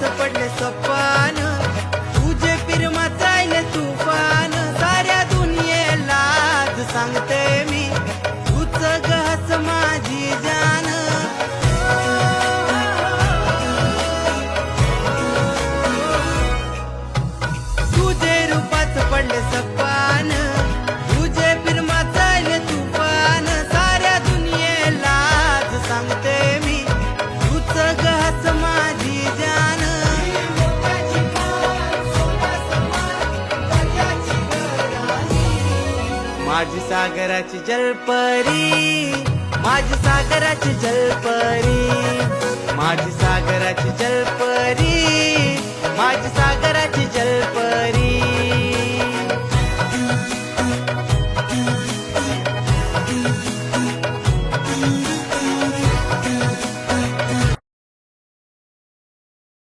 रूपाच पडले सपान. तुझे फिरमा चालले तुफान. साऱ्या दुनियेला आज सांगते माझी सागराची जलपरी माझी सागराची जलपरी माझी सागराची जलपरी माझी सागर